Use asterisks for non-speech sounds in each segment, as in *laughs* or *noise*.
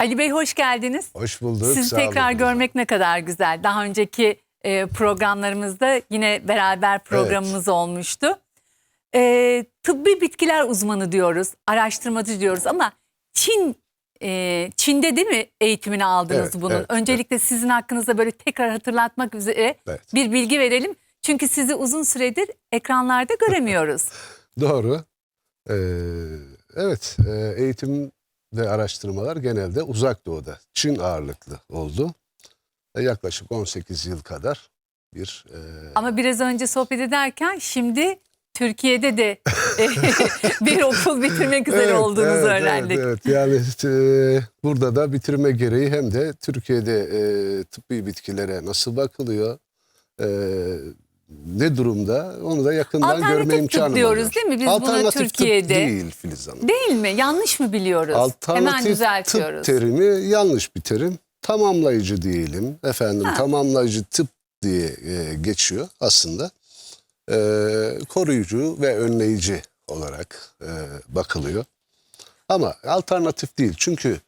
Ali Bey hoş geldiniz. Hoş bulduk. Sizi sağ olun. tekrar görmek ne kadar güzel. Daha önceki e, programlarımızda yine beraber programımız olmuştu. E, tıbbi bitkiler uzmanı diyoruz, araştırmacı diyoruz ama Çin e, Çin'de değil mi eğitimini aldınız Evet, bunun? evet, Öncelikle sizin hakkınızda böyle tekrar hatırlatmak üzere Evet. bir bilgi verelim. Çünkü sizi uzun süredir ekranlarda göremiyoruz. *laughs* Doğru. Ee, evet, e, eğitim ve araştırmalar genelde uzak doğuda, Çin ağırlıklı oldu. E, yaklaşık 18 yıl kadar bir e, Ama biraz önce sohbet ederken şimdi Türkiye'de de e, *laughs* *laughs* bir okul bitirmek üzere Evet, olduğunuzu evet, öğrendik. Evet, evet. Yani e, burada da bitirme gereği hem de Türkiye'de e, tıbbi bitkilere nasıl bakılıyor, e, ne durumda onu da yakından Alternatif görme tıp imkanım diyoruz değil mi biz buna Alternatif tıp Türkiye'de? değil Filiz Hanım. Değil mi? Yanlış mı biliyoruz? Hemen Alternatif düzeltiyoruz. tıp terimi yanlış bir terim. Tamamlayıcı diyelim. Efendim Ha. tamamlayıcı tıp diye e, geçiyor aslında. E, koruyucu ve önleyici olarak e, bakılıyor. Ama alternatif değil. Çünkü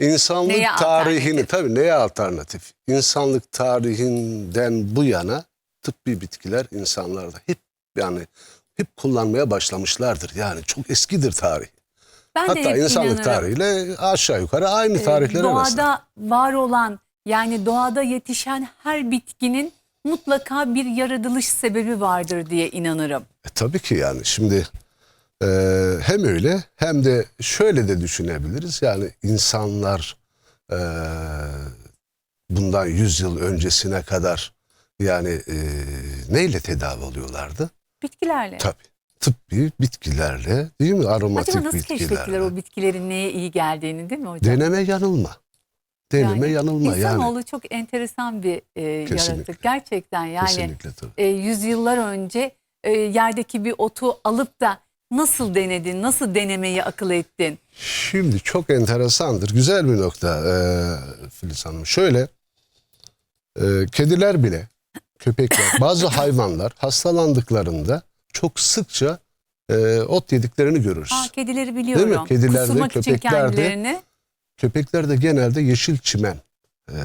insanlık Neye tarihini alternatif? tabii neye alternatif? İnsanlık tarihinden bu yana tıbbi bitkiler insanlarda hep yani hep kullanmaya başlamışlardır. Yani çok eskidir tarih. ben de Hatta hep insanlık inanırım. tarihiyle aşağı yukarı aynı Ee, tarihlere rastlar. Doğada var olan yani doğada yetişen her bitkinin mutlaka bir yaratılış sebebi vardır diye inanırım. E, tabii ki yani şimdi e, hem öyle hem de şöyle de düşünebiliriz. Yani insanlar e, bundan 100 yıl öncesine kadar yani e, neyle tedavi oluyorlardı? Bitkilerle. Tabii tıbbi bitkilerle değil mi? Aromatik Acaba nasıl keşfettiler bitkilerle. o bitkilerin neye iyi geldiğini değil mi hocam? Deneme yanılma. Deneme Yani yanılma yani. İnsanoğlu çok enteresan bir e, Kesinlikle. yaratık. Gerçekten yani Kesinlikle tabii. e, yüzyıllar önce e, yerdeki bir otu alıp da nasıl denedin, nasıl denemeyi akıl ettin? Şimdi çok enteresandır. Güzel bir nokta e, Filiz Hanım. Şöyle e, kediler bile, köpekler, bazı *laughs* hayvanlar hastalandıklarında çok sıkça e, ot yediklerini görürüz. Aa, kedileri biliyorum. Kedilerde, Kusurmak için köpeklerde- kendilerini. Köpekler de genelde yeşil çimen, e,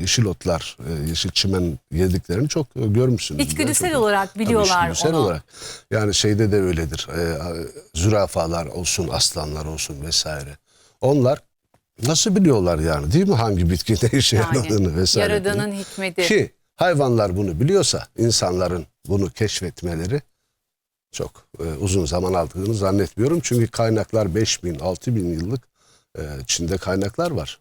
yeşil otlar, e, yeşil çimen yediklerini çok e, görmüşsünüz. İçgüdüsel Çok- olarak Tabii biliyorlar içgüdüsel onu. olarak. Yani şeyde de öyledir. E, zürafalar olsun, aslanlar olsun vesaire. Onlar nasıl biliyorlar yani değil mi hangi bitki ne işe yaradığını Yani vesaire. Yaradan'ın hikmeti. Ki hayvanlar bunu biliyorsa insanların bunu keşfetmeleri çok e, uzun zaman aldığını zannetmiyorum. Çünkü kaynaklar 5000, 6000 yıllık e, Çin'de kaynaklar var.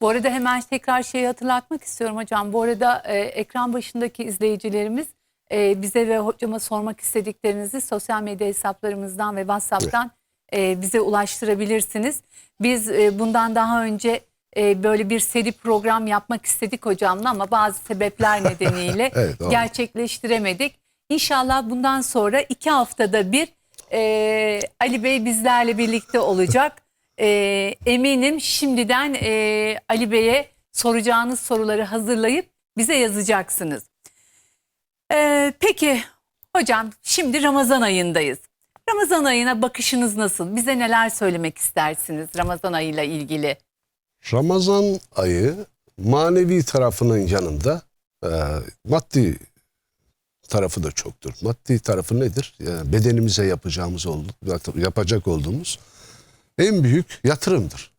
Bu arada hemen tekrar şeyi hatırlatmak istiyorum hocam. Bu arada e, ekran başındaki izleyicilerimiz e, bize ve hocama sormak istediklerinizi sosyal medya hesaplarımızdan ve WhatsApp'tan e, bize ulaştırabilirsiniz. Biz e, bundan daha önce e, böyle bir seri program yapmak istedik hocamla ama bazı sebepler *laughs* nedeniyle Evet, doğru. gerçekleştiremedik. İnşallah bundan sonra iki haftada bir e, Ali Bey bizlerle birlikte olacak. E, eminim şimdiden e, Ali Bey'e soracağınız soruları hazırlayıp bize yazacaksınız. E, peki hocam şimdi Ramazan ayındayız. Ramazan ayına bakışınız nasıl? Bize neler söylemek istersiniz Ramazan ayıyla ilgili? Ramazan ayı manevi tarafının yanında e, maddi tarafı da çoktur. Maddi tarafı nedir? Yani bedenimize yapacağımız yapacak olduğumuz en büyük yatırımdır.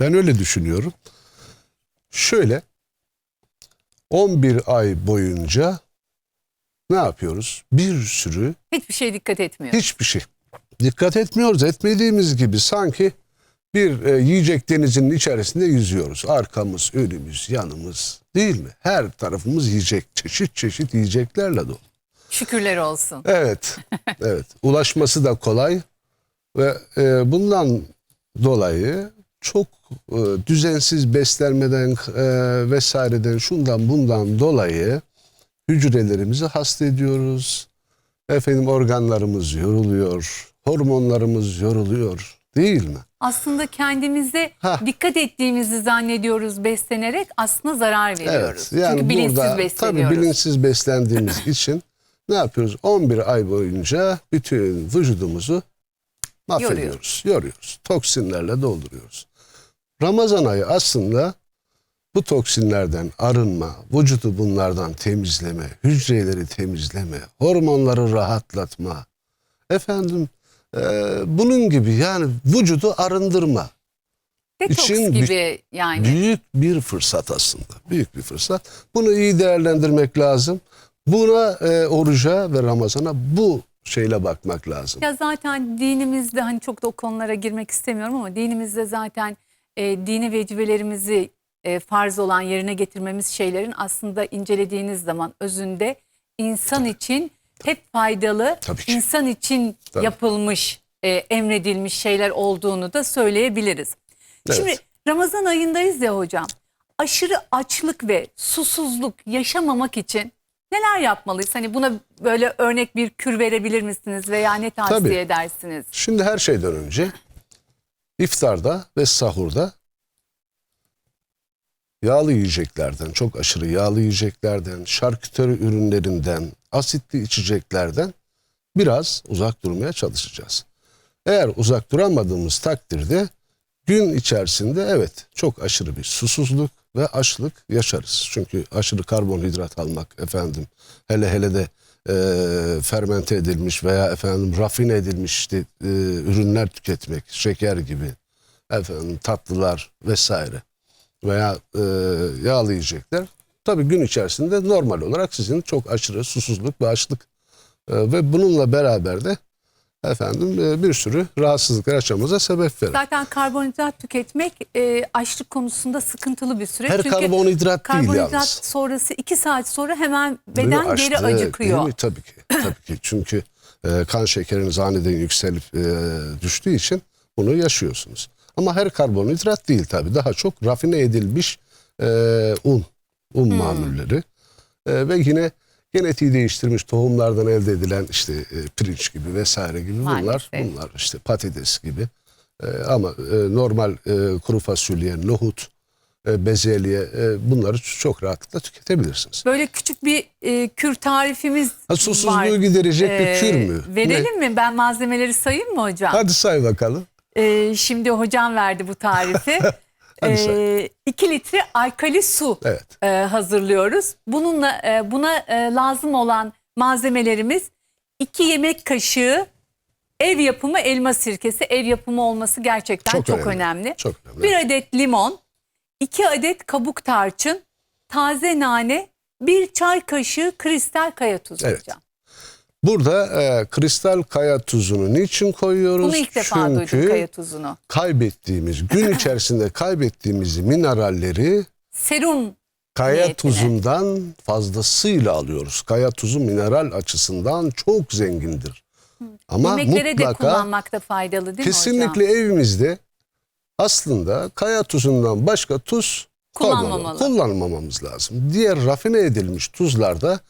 Ben öyle düşünüyorum. Şöyle 11 ay boyunca ne yapıyoruz? Bir sürü Hiçbir şey dikkat etmiyor. Hiçbir şey. Dikkat etmiyoruz. Etmediğimiz gibi sanki bir e, yiyecek denizinin içerisinde yüzüyoruz. Arkamız, önümüz, yanımız değil mi? Her tarafımız yiyecek. Çeşit çeşit yiyeceklerle dolu. Şükürler olsun. Evet. *laughs* evet. Ulaşması da kolay ve e, bundan dolayı çok e, düzensiz beslenmeden e, vesaireden şundan bundan dolayı hücrelerimizi hasta ediyoruz. Efendim organlarımız yoruluyor, hormonlarımız yoruluyor değil mi? Aslında kendimize Ha. dikkat ettiğimizi zannediyoruz beslenerek aslında zarar veriyoruz. Evet. Yani Çünkü bilinçsiz burada besleniyoruz. tabii bilinçsiz beslendiğimiz *laughs* için ne yapıyoruz? 11 ay boyunca bütün vücudumuzu mahvediyoruz, yoruyoruz. Toksinlerle dolduruyoruz. Ramazan ayı aslında bu toksinlerden arınma, vücudu bunlardan temizleme, hücreleri temizleme, hormonları rahatlatma. Efendim e, bunun gibi yani vücudu arındırma. Detoks için gibi yani. Büyük bir fırsat aslında. Büyük bir fırsat. Bunu iyi değerlendirmek lazım. Buna e, oruca ve Ramazan'a bu şeyle bakmak lazım. Ya zaten dinimizde hani çok da o konulara girmek istemiyorum ama dinimizde zaten e, dini vecibelerimizi e, farz olan yerine getirmemiz şeylerin aslında incelediğiniz zaman özünde insan için hep faydalı, insan için Tabii. yapılmış, e, emredilmiş şeyler olduğunu da söyleyebiliriz. Evet. Şimdi Ramazan ayındayız ya hocam. Aşırı açlık ve susuzluk yaşamamak için neler yapmalıyız? Hani buna böyle örnek bir kür verebilir misiniz veya ne tavsiye Tabii. edersiniz? Şimdi her şeyden önce iftarda ve sahurda yağlı yiyeceklerden, çok aşırı yağlı yiyeceklerden, şarküteri ürünlerinden, asitli içeceklerden biraz uzak durmaya çalışacağız. Eğer uzak duramadığımız takdirde gün içerisinde evet çok aşırı bir susuzluk ve açlık yaşarız. Çünkü aşırı karbonhidrat almak efendim hele hele de e, fermente edilmiş veya efendim rafine edilmiş işte, e, ürünler tüketmek, şeker gibi efendim tatlılar vesaire veya e, yağlı yiyecekler tabii gün içerisinde normal olarak sizin çok aşırı susuzluk ve açlık e, ve bununla beraber de efendim e, bir sürü rahatsızlıklar yaşamamıza sebep verir. Zaten karbonhidrat tüketmek e, açlık konusunda sıkıntılı bir süreç. Her Çünkü karbonhidrat değil karbonhidrat yalnız. sonrası iki saat sonra hemen Değil beden geri Açlık, acıkıyor. değil mi? Tabii ki. Tabii ki. Çünkü e, kan şekeriniz aniden yükselip e, düştüğü için bunu yaşıyorsunuz. Ama her karbonhidrat değil tabii. Daha çok rafine edilmiş e, un, un Hmm. mamulleri E, ve yine genetiği değiştirmiş tohumlardan elde edilen işte e, pirinç gibi vesaire gibi bunlar Maalesef. bunlar işte patates gibi E, ama e, normal e, kuru fasulye, nohut, e, bezelye e, bunları çok rahatlıkla tüketebilirsiniz. Böyle küçük bir e, kür tarifimiz Ha, susuzluğu var. giderecek bir Ee, kür mü? Verelim mi? Ben malzemeleri sayayım mı hocam? Ne? Hadi say bakalım. Ee, şimdi hocam verdi bu tarifi. *laughs* Say. 2 litre alkali su Evet. e, hazırlıyoruz. Bununla e, buna e, lazım olan malzemelerimiz 2 yemek kaşığı ev yapımı elma sirkesi. Ev yapımı olması gerçekten çok, Çok önemli. önemli. Çok önemli. Bir adet limon, 2 adet kabuk tarçın, taze nane, bir çay kaşığı kristal kaya tuzu Evet. hocam. Burada e, kristal kaya tuzunu niçin koyuyoruz? Bunu ilk defa Çünkü duydum kaya tuzunu. kaybettiğimiz, gün içerisinde *clears throat* kaybettiğimiz mineralleri Serum kaya Niyetine. tuzundan fazlasıyla alıyoruz. Kaya tuzu mineral açısından çok zengindir. Ama yemeklere de mutlaka kullanmakta faydalı değil mi kesinlikle hocam? evimizde aslında kaya tuzundan başka tuz Kullanmamalı. kullanmamamız lazım. Diğer rafine edilmiş tuzlarda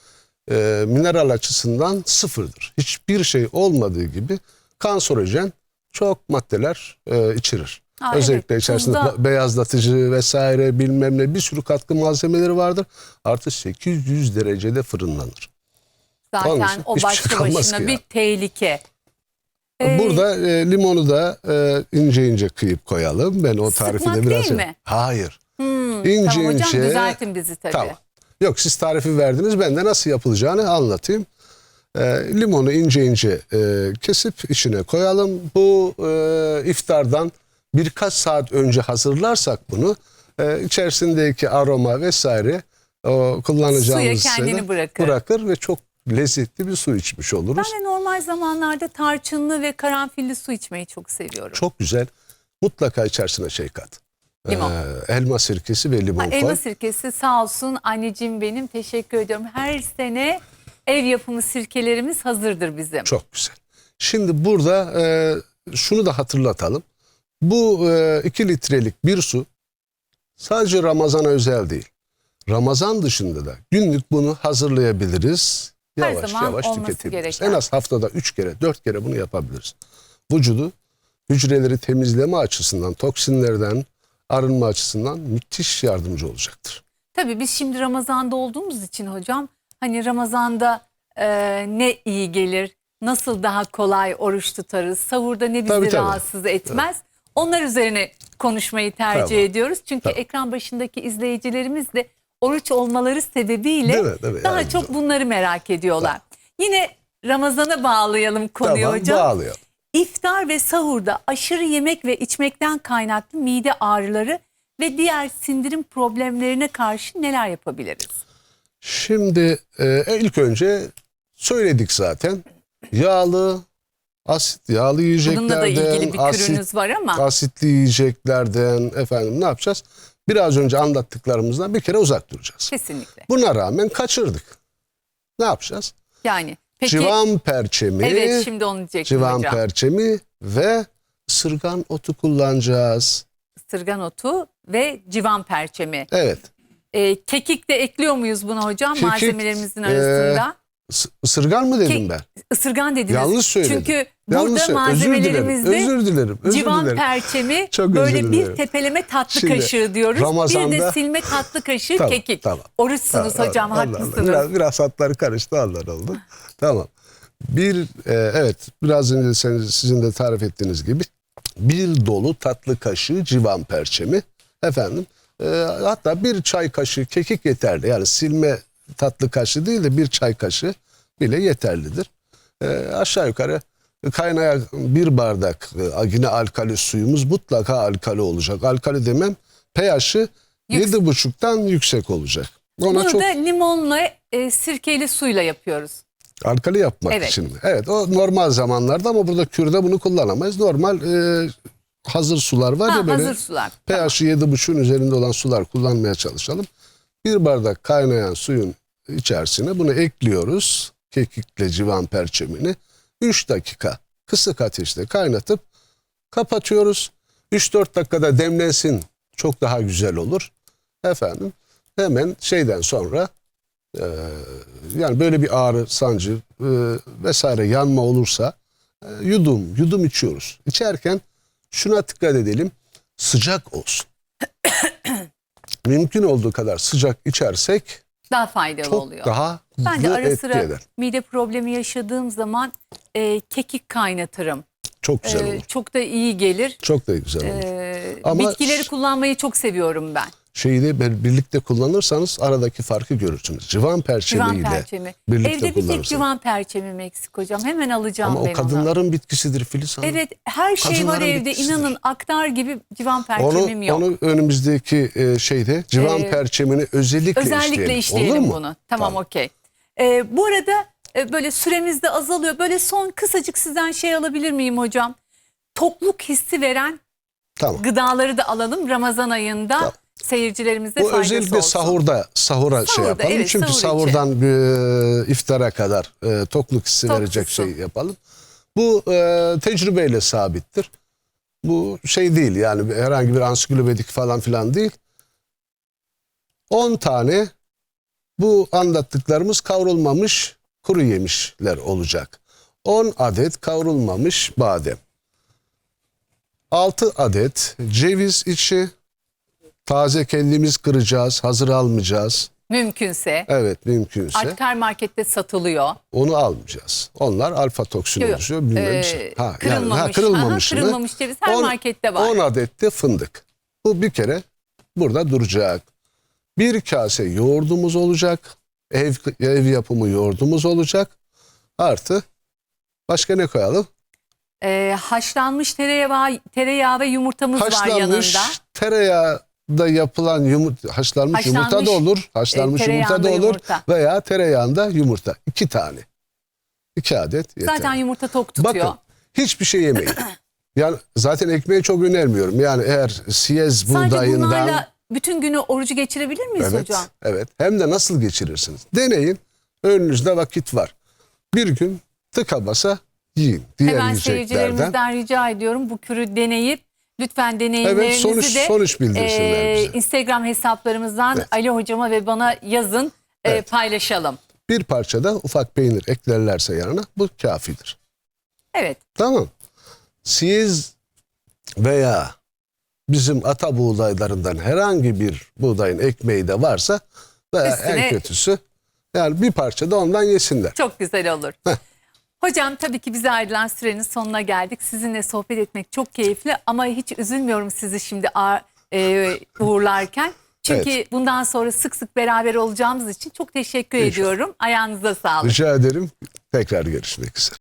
e, mineral açısından sıfırdır. Hiçbir şey olmadığı gibi kanserojen çok maddeler e, içerir. Aa, Özellikle evet, içerisinde tuzda- beyazlatıcı vesaire bilmem ne bir sürü katkı malzemeleri vardır. Artı 800 derecede fırınlanır. Zaten Onun için o hiçbir başlı şey başına bir ya. tehlike. Ee, Burada e, limonu da e, ince ince kıyıp koyalım. Ben o tarifi de biraz... değil mi? Hayır. hmm, ince tamam hocam ince- düzeltin bizi tabii. Tamam. Yok siz tarifi verdiniz. Ben de nasıl yapılacağını anlatayım. E, limonu ince ince e, kesip içine koyalım. Bu e, iftardan birkaç saat önce hazırlarsak bunu e, içerisindeki aroma vesaire o kullanacağımız Suya kendini bırakır. bırakır ve çok lezzetli bir su içmiş oluruz. Ben de normal zamanlarda tarçınlı ve karanfilli su içmeyi çok seviyorum. Çok güzel. Mutlaka içerisine şey kat. Limon. Ee, elma sirkesi ve limon Ha, koy. elma sirkesi sağ olsun anneciğim benim teşekkür ediyorum. Her sene ev yapımı sirkelerimiz hazırdır bizim. Çok güzel. Şimdi burada e, şunu da hatırlatalım. Bu 2 litrelik bir su sadece Ramazan'a özel değil. Ramazan dışında da günlük bunu hazırlayabiliriz. Her Yavaş zaman yavaş tüketebiliriz. gereken. En az haftada 3 kere 4 kere bunu yapabiliriz. Vücudu hücreleri temizleme açısından, toksinlerden arınma açısından müthiş yardımcı olacaktır. Tabii biz şimdi Ramazan'da olduğumuz için hocam hani Ramazan'da e, ne iyi gelir, nasıl daha kolay oruç tutarız, savurda ne bizi Tabii, tabii. rahatsız etmez. Onlar üzerine konuşmayı tercih Tamam. ediyoruz. Çünkü Tamam. ekran başındaki izleyicilerimiz de oruç olmaları sebebiyle Değil mi? Değil mi? daha Yani çok bunları merak ediyorlar. Yine Ramazan'a bağlayalım konuyu Tamam hocam. bağlıyor. İftar ve sahurda aşırı yemek ve içmekten kaynaklı mide ağrıları ve diğer sindirim problemlerine karşı neler yapabiliriz? Şimdi e, ilk önce söyledik zaten. Yağlı, asit, yağlı Bununla da yiyeceklerden, ilgili bir asit, var ama asitli yiyeceklerden efendim ne yapacağız? Biraz önce anlattıklarımızdan bir kere uzak duracağız. kesinlikle. Buna rağmen kaçırdık. Ne yapacağız? Yani peki Civan perçemi, evet şimdi onu diyecektim civan hocam. perçemi ve sırgan otu kullanacağız. Sırgan otu ve civan perçemi. Evet. Ee, kekik de ekliyor muyuz buna hocam Kekik, malzemelerimizin e, arasında? S- Isırgan mı dedim ben? Isırgan dediniz. Yanlış söyledim. Çünkü Yanlış burada söyledim. Özür dilerim. malzemelerimizde Özür dilerim. Özür civan dilerim. perçemi Çok özür böyle bir dilerim. tepeleme tatlı Şimdi, kaşığı diyoruz. Bir de Ramazan'da- silme tatlı kaşığı Tamam, kekik. tamam. Oruçsunuz Allah, hocam Allah, Allah. haklısınız. Biraz, biraz hatları karıştı Allah oldu. tamam. Bir e, evet biraz önce sizin de tarif ettiğiniz gibi bir dolu tatlı kaşığı civan perçemi efendim e, hatta bir çay kaşığı kekik yeterli. Yani silme tatlı kaşığı değil de bir çay kaşığı bile yeterlidir. E, aşağı yukarı kaynayan bir bardak e, yine alkali suyumuz mutlaka alkali olacak. Alkali demem pH'i yedi buçuktan yüksek olacak. Ona Bunu çok da limonla e, sirkeli suyla yapıyoruz. alkali yapmak Evet. için. Evet o normal zamanlarda ama burada kürde bunu kullanamayız. Normal e, hazır sular var Ha, ya böyle hazır sular. pH'i yedi buçuğun üzerinde olan sular kullanmaya çalışalım. Bir bardak kaynayan suyun içerisine bunu ekliyoruz. Kekikle civan perçemini. 3 dakika kısık ateşte kaynatıp kapatıyoruz. 3-4 dakikada demlensin çok daha güzel olur. Efendim hemen şeyden sonra e, yani böyle bir ağrı, sancı e, vesaire yanma olursa e, yudum, yudum içiyoruz. İçerken şuna dikkat edelim sıcak olsun. Mümkün olduğu kadar sıcak içersek Daha faydalı çok oluyor. daha ben de ara sıra eder. mide problemi yaşadığım zaman e, kekik kaynatırım. Çok güzel E, olur. çok da iyi gelir. Çok da güzel olur. E, Ama- bitkileri kullanmayı çok seviyorum ben. Şeyi de bir- birlikte kullanırsanız aradaki farkı görürsünüz. Civan Civan perçemiyle perçemi. birlikte Evde bir tek civan perçemim eksik hocam. Hemen alacağım Ama ben o kadınların bitkisidir Filiz. Hanım. Evet her şey var evde. bitkisidir. İnanın aktar gibi civan perçemim Onu, yok. onu önümüzdeki e, şeyde civan Ee, perçemini özellikle, Özellikle işleyelim, Olur mu? bunu. Tamam, okey. Ee, bu arada e, böyle süremiz de azalıyor. Böyle son kısacık sizden şey alabilir miyim hocam? Tokluk hissi veren Tamam. gıdaları da alalım Ramazan ayında. Tamam. Seyircilerimize Bu faydası özellikle olsun. sahurda sahura şey Sahurda, yapalım. evet, Çünkü sahur sahurdan e, iftara kadar e, tokluk hissi Tok verecek şey yapalım. Bu e, tecrübeyle sabittir. Bu şey değil yani herhangi bir ansiklopedik falan filan değil. 10 tane bu anlattıklarımız kavrulmamış kuru yemişler olacak. 10 adet kavrulmamış badem. 6 adet ceviz içi taze kendimiz kıracağız, hazır almayacağız. Mümkünse. Evet mümkünse Artkar markette satılıyor. onu almayacağız. Onlar alfa toksin Yok, oluşuyor. Bilmem Ee, şey. Ha, yani, kırılmamış. ha, kırılmamış. Aha, kırılmamış ceviz her markette var. 10 adet de fındık. Bu bir kere burada duracak. Bir kase yoğurdumuz olacak. Ev, ev yapımı yoğurdumuz olacak. Artı başka ne koyalım? Ee, haşlanmış tereyağı, tereyağı ve yumurtamız var Haşlanmış yanında. Tereyağda yapılan yumurta, haşlanmış, yumurta da Haşlanmış, olur. Haşlanmış e, yumurta da olur. yumurta. Veya tereyağında yumurta. iki tane. İki adet yeter. Zaten yumurta tok tutuyor. Bakın hiçbir şey yemeyin. yani zaten ekmeği çok önermiyorum. Yani eğer siyez Sadece buğdayından... bunlarla bütün günü orucu geçirebilir miyiz Evet, hocam? evet. Hem de nasıl geçirirsiniz? Deneyin. Önünüzde vakit var. Bir gün tıka basa yiyin. Diğer Hemen seyircilerimizden rica ediyorum bu kürü deneyip lütfen deneyimlerinizi Evet, sonuç- de sonuç bildirsinler e, bize. Instagram hesaplarımızdan Evet. Ali hocama ve bana yazın e, Evet. paylaşalım. Bir parça da ufak peynir eklerlerse yanına bu kafidir. Evet Tamam. Siz veya bizim ata buğdaylarından herhangi bir buğdayın ekmeği de varsa veya Üstüne- en kötüsü yani bir parça da ondan yesinler. çok güzel olur. Hocam tabii ki bize ayrılan sürenin sonuna geldik. Sizinle sohbet etmek çok keyifli ama hiç üzülmüyorum sizi şimdi e, uğurlarken. Çünkü Evet. bundan sonra sık sık beraber olacağımız için çok teşekkür İnşallah. ediyorum. Ayağınıza sağlık. Rica ederim. Tekrar görüşmek üzere.